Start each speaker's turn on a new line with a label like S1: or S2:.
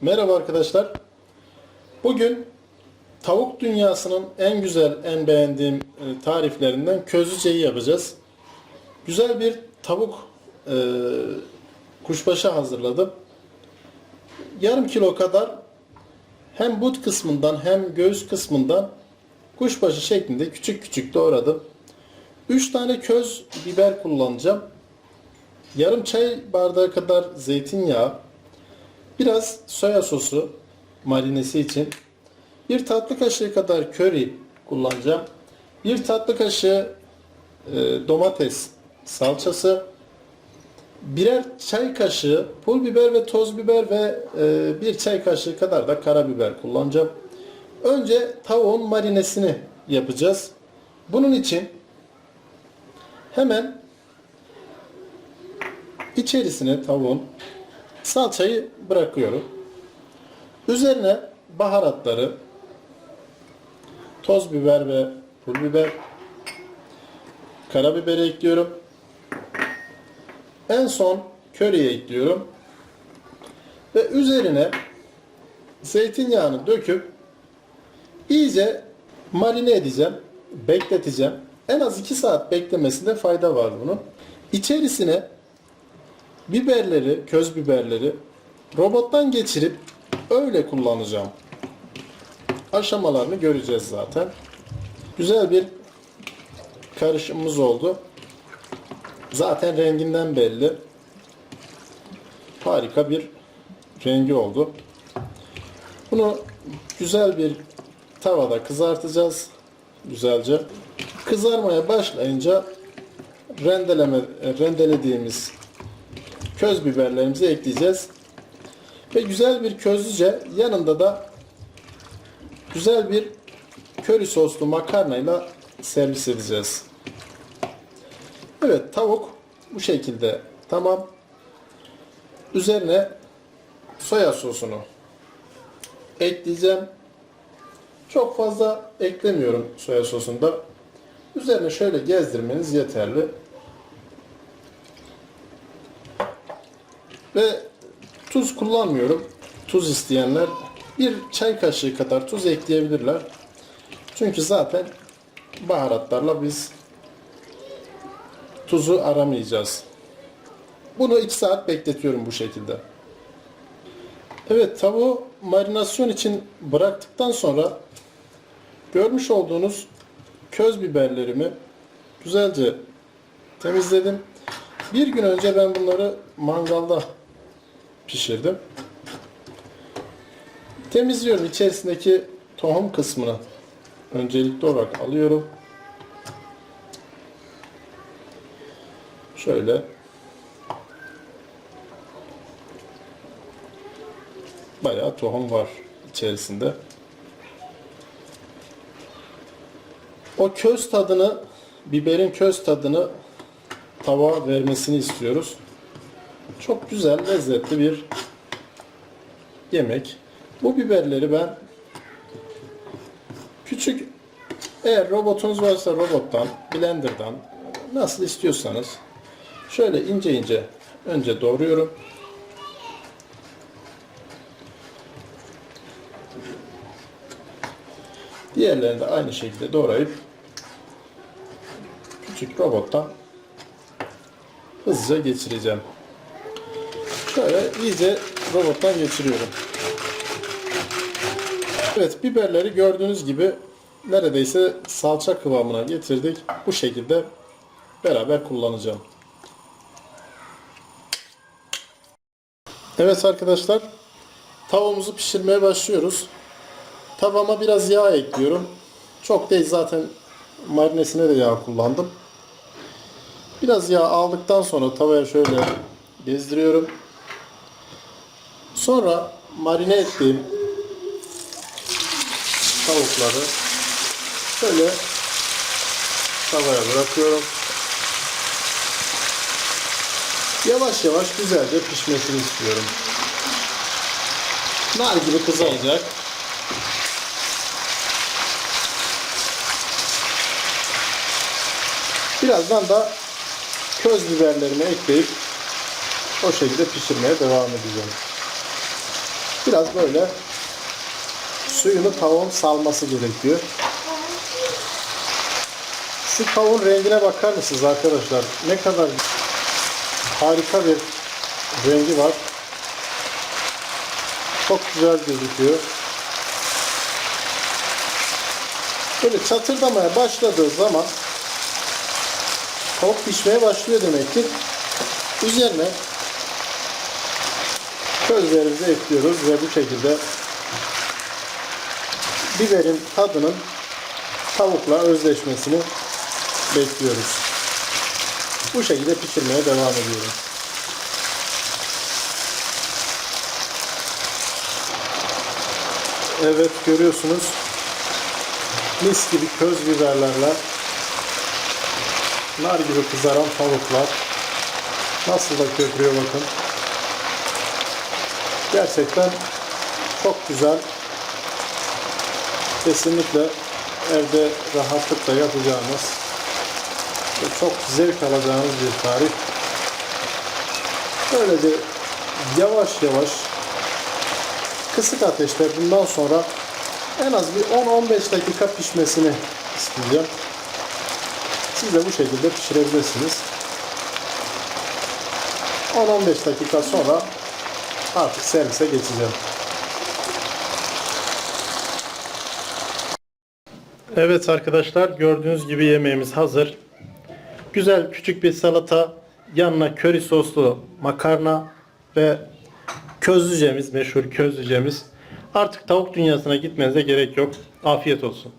S1: Merhaba arkadaşlar. Bugün tavuk dünyasının en güzel, en beğendiğim e, tariflerinden közlüceyi yapacağız. Güzel bir tavuk e, kuşbaşı hazırladım. Yarım kilo kadar hem but kısmından hem göğüs kısmından kuşbaşı şeklinde küçük küçük doğradım. 3 tane köz biber kullanacağım. Yarım çay bardağı kadar zeytinyağı, biraz soya sosu marinesi için, bir tatlı kaşığı kadar köri kullanacağım. Bir tatlı kaşığı e, domates salçası, birer çay kaşığı pul biber ve toz biber ve e, bir çay kaşığı kadar da karabiber kullanacağım. Önce tavuğun marinesini yapacağız. Bunun için hemen içerisine tavuğun salçayı bırakıyorum. Üzerine baharatları toz biber ve pul biber karabiber ekliyorum. En son köriye ekliyorum. Ve üzerine zeytinyağını döküp iyice marine edeceğim. Bekleteceğim. En az 2 saat beklemesinde fayda var bunun. İçerisine biberleri, köz biberleri robottan geçirip öyle kullanacağım. Aşamalarını göreceğiz zaten. Güzel bir karışımımız oldu. Zaten renginden belli. Harika bir rengi oldu. Bunu güzel bir tavada kızartacağız. Güzelce. Kızarmaya başlayınca rendeleme rendelediğimiz köz biberlerimizi ekleyeceğiz. Ve güzel bir közlüce yanında da güzel bir köri soslu makarnayla servis edeceğiz. Evet tavuk bu şekilde tamam. Üzerine soya sosunu ekleyeceğim. Çok fazla eklemiyorum soya sosunda. Üzerine şöyle gezdirmeniz yeterli. Ve tuz kullanmıyorum. Tuz isteyenler bir çay kaşığı kadar tuz ekleyebilirler. Çünkü zaten baharatlarla biz tuzu aramayacağız. Bunu 2 saat bekletiyorum bu şekilde. Evet tavuğu marinasyon için bıraktıktan sonra görmüş olduğunuz köz biberlerimi güzelce temizledim. Bir gün önce ben bunları mangalda pişirdim. Temizliyorum içerisindeki tohum kısmını öncelikli olarak alıyorum. Şöyle bayağı tohum var içerisinde. O köz tadını, biberin köz tadını tavuğa vermesini istiyoruz. Çok güzel, lezzetli bir yemek. Bu biberleri ben küçük eğer robotunuz varsa robottan, blenderdan nasıl istiyorsanız şöyle ince ince önce doğruyorum. Diğerlerini de aynı şekilde doğrayıp küçük robottan hızlıca geçireceğim. Şöyle iyice robottan geçiriyorum. Evet biberleri gördüğünüz gibi neredeyse salça kıvamına getirdik. Bu şekilde beraber kullanacağım. Evet arkadaşlar tavuğumuzu pişirmeye başlıyoruz. Tavama biraz yağ ekliyorum. Çok değil zaten marinesine de yağ kullandım. Biraz yağ aldıktan sonra tavaya şöyle gezdiriyorum. Sonra marine ettiğim tavukları şöyle tavaya bırakıyorum. Yavaş yavaş güzelce pişmesini istiyorum. Nar gibi kızaracak. Birazdan da köz biberlerimi ekleyip o şekilde pişirmeye devam edeceğim. Biraz böyle suyunu tavuğun salması gerekiyor. Şu tavuğun rengine bakar mısınız arkadaşlar? Ne kadar harika bir rengi var. Çok güzel gözüküyor. Böyle çatırdamaya başladığı zaman tavuk pişmeye başlıyor demektir. Üzerine közlerimizi ekliyoruz ve bu şekilde biberin tadının tavukla özleşmesini bekliyoruz. Bu şekilde pişirmeye devam ediyoruz. Evet görüyorsunuz mis gibi köz biberlerle nar gibi kızaran tavuklar nasıl da köpürüyor bakın. Gerçekten çok güzel. Kesinlikle evde rahatlıkla yapacağınız ve çok zevk alacağınız bir tarif. Böylece yavaş yavaş kısık ateşte bundan sonra en az bir 10-15 dakika pişmesini isteyeceğim. Siz de bu şekilde pişirebilirsiniz. 10-15 dakika sonra artık servise geçeceğim. Evet arkadaşlar gördüğünüz gibi yemeğimiz hazır. Güzel küçük bir salata, yanına köri soslu makarna ve közlücemiz, meşhur közlücemiz. Artık tavuk dünyasına gitmenize gerek yok. Afiyet olsun.